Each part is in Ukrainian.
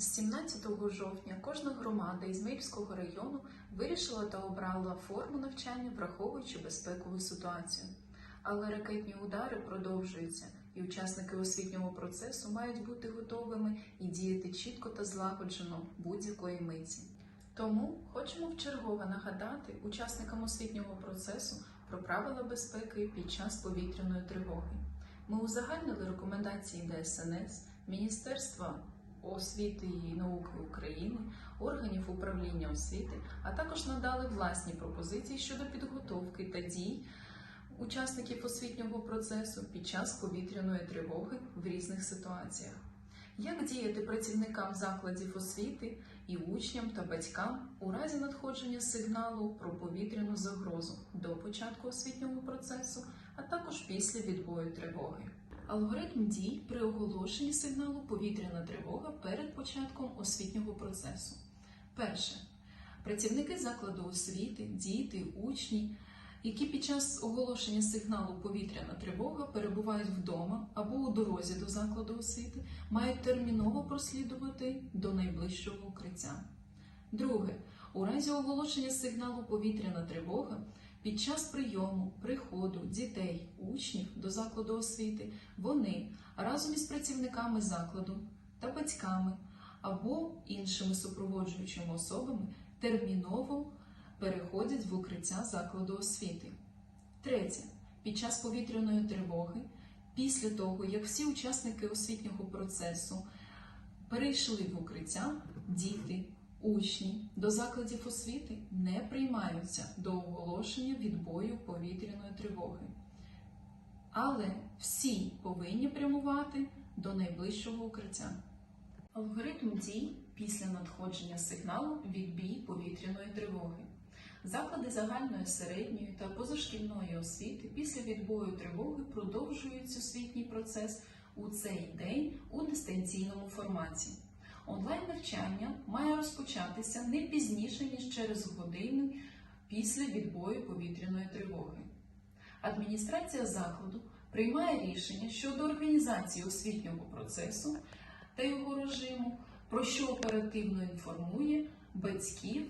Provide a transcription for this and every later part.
З 17 жовтня кожна громада Ізмаїльського району вирішила та обрала форму навчання, враховуючи безпекову ситуацію. Але ракетні удари продовжуються, і учасники освітнього процесу мають бути готовими і діяти чітко та злагоджено будь-якої миті. Тому хочемо вчергове нагадати учасникам освітнього процесу про правила безпеки під час повітряної тривоги. Ми узагальнили рекомендації ДСНС, Міністерства освіти і науки України, органів управління освіти, а також надали власні пропозиції щодо підготовки та дій учасників освітнього процесу під час повітряної тривоги в різних ситуаціях. Як діяти працівникам закладів освіти і учням та батькам у разі надходження сигналу про повітряну загрозу до початку освітнього процесу, а також після відбою тривоги? Алгоритм дій при оголошенні сигналу повітряна тривога перед початком освітнього процесу. Перше. Працівники закладу освіти, діти, учні, які під час оголошення сигналу повітряна тривога перебувають вдома або у дорозі до закладу освіти, мають терміново прослідувати до найближчого укриття. Друге. У разі оголошення сигналу повітряна тривога під час прийому, приходу дітей, учнів до закладу освіти вони разом із працівниками закладу та батьками або іншими супроводжуючими особами терміново переходять в укриття закладу освіти. Третє. Під час повітряної тривоги, після того, як всі учасники освітнього процесу перейшли в укриття, діти, учні до закладів освіти не приймаються до оголошення відбою повітряної тривоги. Але всі повинні прямувати до найближчого укриття. Алгоритм дій після надходження сигналу відбій повітряної тривоги. Заклади загальної середньої та позашкільної освіти після відбою тривоги продовжують освітній процес у цей день у дистанційному форматі. Онлайн навчання має розпочатися не пізніше ніж через годину після відбою повітряної тривоги. Адміністрація закладу приймає рішення щодо організації освітнього процесу та його режиму, про що оперативно інформує батьків,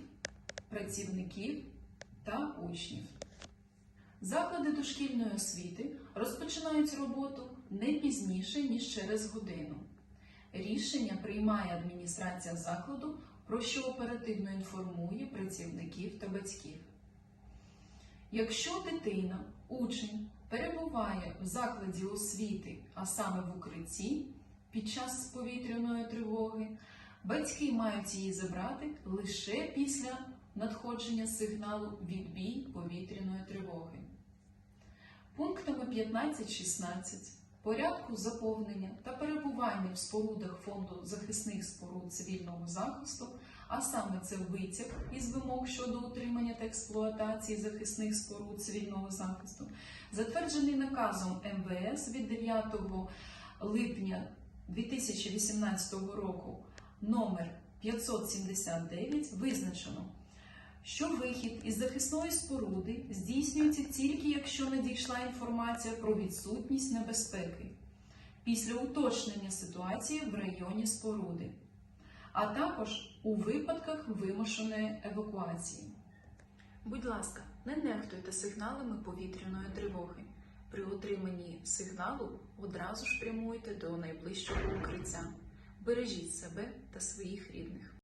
працівників та учнів. Заклади дошкільної освіти розпочинають роботу не пізніше, ніж через годину. Рішення приймає адміністрація закладу, про що оперативно інформує працівників та батьків. Якщо дитина, учень перебуває в закладі освіти, а саме в укритті під час повітряної тривоги, батьки мають її забрати лише після надходження сигналу відбій повітряної тривоги. Пунктами 15-16 порядку заповнення та перебування в спорудах фонду захисних споруд цивільного захисту, а саме це витяг із вимог щодо утримання та експлуатації захисних споруд цивільного захисту, затверджений наказом МВС від 9 липня 2018 року номер 579 визначено, що вихід із захисної споруди здійснюється тільки якщо надійшла інформація про відсутність небезпеки після уточнення ситуації в районі споруди, а також у випадках вимушеної евакуації. Будь ласка, не нехтуйте сигналами повітряної тривоги. При отриманні сигналу одразу ж прямуйте до найближчого укриття. Бережіть себе та своїх рідних.